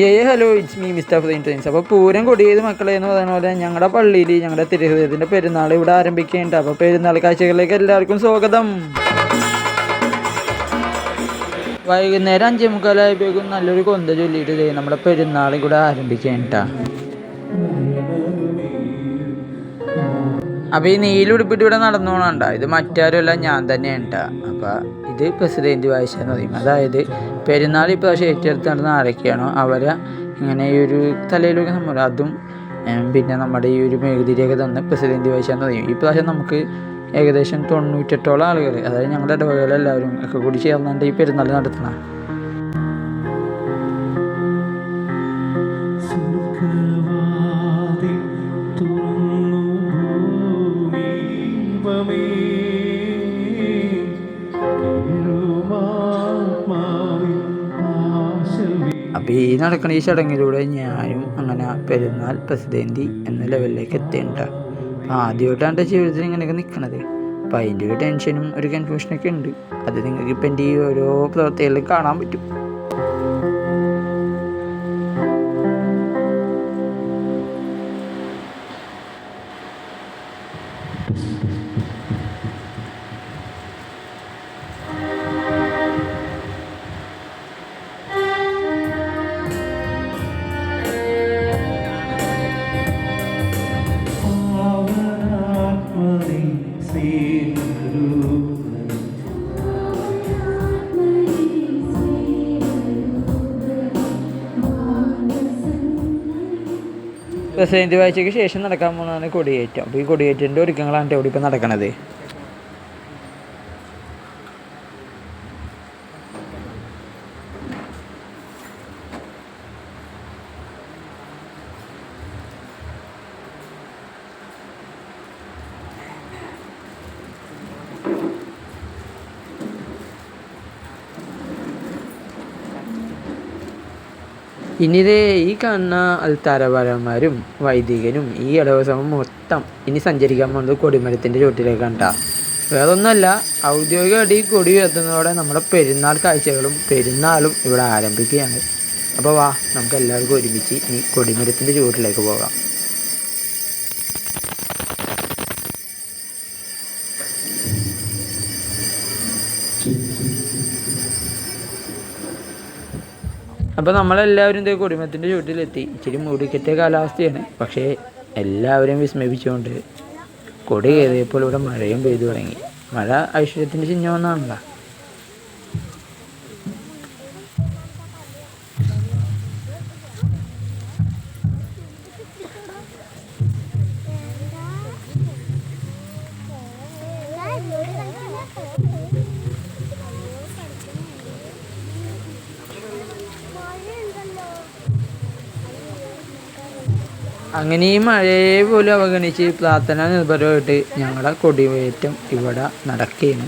ഏ hello it's me mister of the entrance അപ്പോൾ പൂരം കൊടിയത് മക്കളെ എന്ന് പറയുന്ന പോലെ ഞങ്ങളുടെ പള്ളിയിൽ ഞങ്ങളുടെ തിരുഹൃദയത്തിന്റെ പെരുന്നാൾ ഇവിടെ ആരംഭിക്കുന്നുണ്ട് അപ്പോൾ പെരുന്നാൾ കാഴ്ചകളിലേക്ക് എല്ലാവർക്കും സ്വാഗതം. വൈകുന്നേരം അഞ്ചേ മുക്കാലായപ്പോഴേക്കും നല്ലൊരു കൊന്ത ചൊല്ലിയിട്ട് ചെയ്യും നമ്മുടെ പെരുന്നാൾ ഇവിടെ ആരംഭിക്കുന്നുണ്ടാ അപ്പോൾ ഈ നീലുടുപ്പിട്ട് ഇവിടെ നടന്നു പോകണണ്ട ഇത് മറ്റാരുമല്ല ഞാൻ തന്നെയാണ് കേട്ടോ അപ്പോൾ ഇത് പ്രസിഡന്റ് വായിച്ച എന്ന് പറയും അതായത് പെരുന്നാൾ ഇപ്രാവശ്യം ഏറ്റെടുത്ത് നടന്ന ആരൊക്കെയാണോ അവരെ ഇങ്ങനെ ഈ ഒരു തലയിലൊക്കെ നമ്മൾ അതും പിന്നെ നമ്മുടെ ഈ ഒരു മെഴുകുതിരിയൊക്കെ തന്നെ പ്രസിഡന്റ് വായിച്ച എന്ന് പറയും ഈ പ്രാവശ്യം നമുക്ക് ഏകദേശം തൊണ്ണൂറ്റെട്ടോളം ആളുകൾ അതായത് ഞങ്ങളുടെ ഇടവകളെല്ലാവരും ഒക്കെ കൂടി ചേർന്നുകൊണ്ട് ഈ പെരുന്നാൾ നടത്തണം. അപ്പോൾ ഈ നടക്കുന്ന ഈ ചടങ്ങിലൂടെ ഞാനും അങ്ങനെ പെരുന്നാൾ പ്രസിഡന്റ് എന്ന ലെവലിലേക്ക് എത്തേണ്ട അപ്പോൾ ആദ്യമായിട്ടാണ് എന്റെ ജീവിതത്തിൽ ഇങ്ങനെയൊക്കെ നിൽക്കുന്നത് അപ്പോൾ അതിന്റെ ഒരു ടെൻഷനും ഒരു കൺഫ്യൂഷനൊക്കെ ഉണ്ട്. അത് നിങ്ങൾക്ക് ഇപ്പം എന്റെ ഈ ഓരോ പ്രവർത്തികളിലും കാണാൻ പറ്റും. പാവനാത്മനി പ്രസിഡന്റ് വാഴ്ചയ്ക്ക് ശേഷം നടക്കാൻ പോകുന്നതാണ് കൊടിയേറ്റം. അപ്പോൾ ഈ കൊടിയേറ്റന്റെ ഒരുക്കങ്ങളാണ് ഇവിടെ ഇപ്പോൾ നടക്കണത്? ഇനിതേ ഈ കാണുന്ന അൽത്താരപരന്മാരും വൈദികനും ഈ ഇടവസമം മൊത്തം ഇനി സഞ്ചരിക്കാൻ പോകുന്നത് കൊടിമരത്തിന്റെ ചുവട്ടിലേക്ക് കണ്ടാ വേറൊന്നുമല്ല ഔദ്യോഗികമായിട്ട് ഈ കൊടി ഉയർത്തുന്നതോടെ നമ്മുടെ പെരുന്നാൾ കാഴ്ചകളും പെരുന്നാളും ഇവിടെ ആരംഭിക്കുകയാണ്. അപ്പോൾ വാ നമുക്ക് എല്ലാവർക്കും ഒരുമിച്ച് ഈ കൊടിമരത്തിന്റെ ചുവട്ടിലേക്ക് പോകാം. അപ്പോൾ നമ്മളെല്ലാവരും ഇതേ കുടുംബത്തിന്റെ ചുവട്ടിലെത്തി. ഇച്ചിരി മൂടിക്കെട്ടിയ കാലാവസ്ഥയാണ്. പക്ഷേ എല്ലാവരെയും വിസ്മയിപ്പിച്ചുകൊണ്ട് കൊടി കയറിയപ്പോൾ ഇവിടെ മഴയും പെയ്തു തുടങ്ങി. മഴ ഐശ്വര്യത്തിന്റെ ചിഹ്നമെന്നാണല്ലോ അങ്ങനെ ഈ മഴയെ പോലും അവഗണിച്ച് പ്രാർത്ഥന നിർഭരമായിട്ട് ഞങ്ങളെ കൊടിവേറ്റം ഇവിടെ നടക്കുകയാണ്.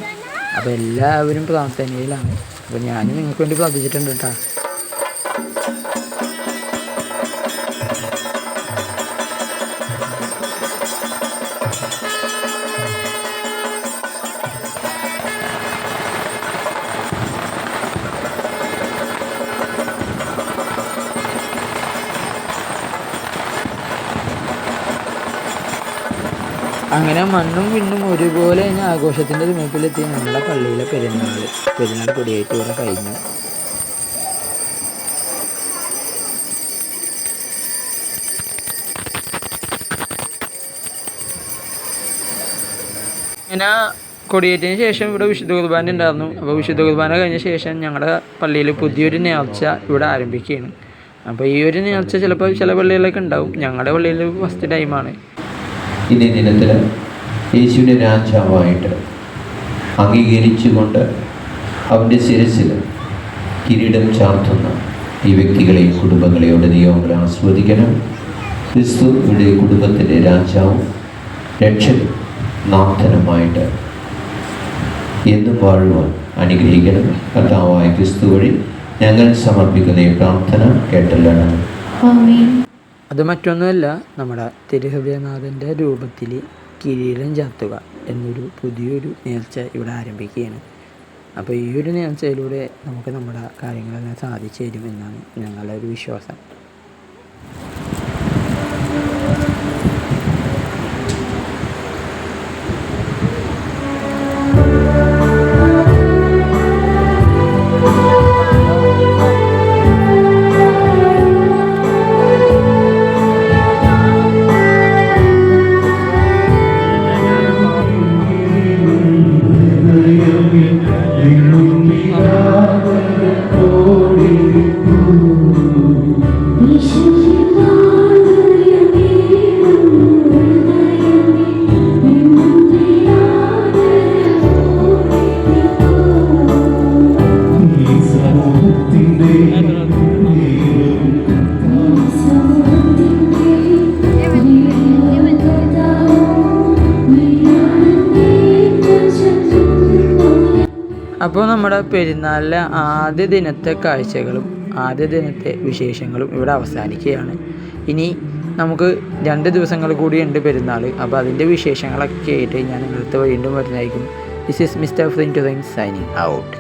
അപ്പോൾ എല്ലാവരും പ്രാർത്ഥനയിലാണ്. അപ്പോൾ ഞാനും നിങ്ങൾക്ക് വേണ്ടി പ്രാർത്ഥിച്ചിട്ടുണ്ട് കേട്ടോ. അങ്ങനെ മണ്ണും വിണ്ണും ഒരുപോലെ തന്നെ ആഘോഷത്തിന്റെ തുമപ്പിലെത്തി നമ്മുടെ പള്ളിയിലെ പെരുന്നാൾ പെരുന്നാൾ കൊടിയേറ്റ് ഇവിടെ കഴിഞ്ഞു. അങ്ങനെ കൊടിയേറ്റിന് ശേഷം ഇവിടെ വിശുദ്ധ കുർബാന ഉണ്ടായിരുന്നു. അപ്പോൾ വിശുദ്ധ കുർബാന കഴിഞ്ഞ ശേഷം ഞങ്ങളുടെ പള്ളിയിൽ പുതിയൊരു നേർച്ച ഇവിടെ ആരംഭിക്കുകയാണ്. അപ്പോൾ ഈ ഒരു നേർച്ച ചിലപ്പോൾ ചില പള്ളികളിലൊക്കെ ഉണ്ടാവും. ഞങ്ങളുടെ പള്ളിയിൽ ഫസ്റ്റ് ടൈമാണ്. ഇന്നേ ദിനത്തിൽ യേശുവിനെ രാജാവായിട്ട് അംഗീകരിച്ചുകൊണ്ട് അവന്റെ ശിരസിൽ കിരീടം ചാർത്തുന്ന ഈ വ്യക്തികളെയും കുടുംബങ്ങളെയും നിയമങ്ങൾ ആസ്വദിക്കണം. ക്രിസ്തു ഇവിടെ കുടുംബത്തിന്റെ രാജാവും രക്ഷ നാഥനുമായിട്ട് എന്നും വാഴുവാൻ അനുഗ്രഹിക്കണം. കർത്താവായ ക്രിസ്തു വഴി ഞങ്ങൾ സമർപ്പിക്കുന്ന ഈ പ്രാർത്ഥന കേട്ടല്ലാണ്. അത് മറ്റൊന്നുമല്ല നമ്മുടെ തിരുഹൃദയനാഥന്റെ രൂപത്തിൽ കിരീടം ചാർത്തുക എന്നൊരു പുതിയൊരു നേർച്ച ഇവിടെ ആരംഭിക്കുകയാണ്. അപ്പോൾ ഈ ഒരു നേർച്ചയിലൂടെ നമുക്ക് നമ്മുടെ കാര്യങ്ങളെല്ലാം സാധിച്ചു തരുമെന്നാണ് ഞങ്ങളുടെ ഒരു വിശ്വാസം. അപ്പോൾ നമ്മുടെ പെരുന്നാളിലെ ആദ്യ ദിനത്തെ കാഴ്ചകളും ആദ്യ ദിനത്തെ വിശേഷങ്ങളും ഇവിടെ അവസാനിക്കുകയാണ്. ഇനി നമുക്ക് രണ്ട് ദിവസങ്ങൾ കൂടിയുണ്ട് പെരുന്നാൾ. അപ്പോൾ അതിന്റെ വിശേഷങ്ങളൊക്കെ ആയിട്ട് ഞാൻ നിങ്ങളുടെ വീണ്ടും വരുന്നതായിരിക്കും this is mister ഫ്രിൻ to signing out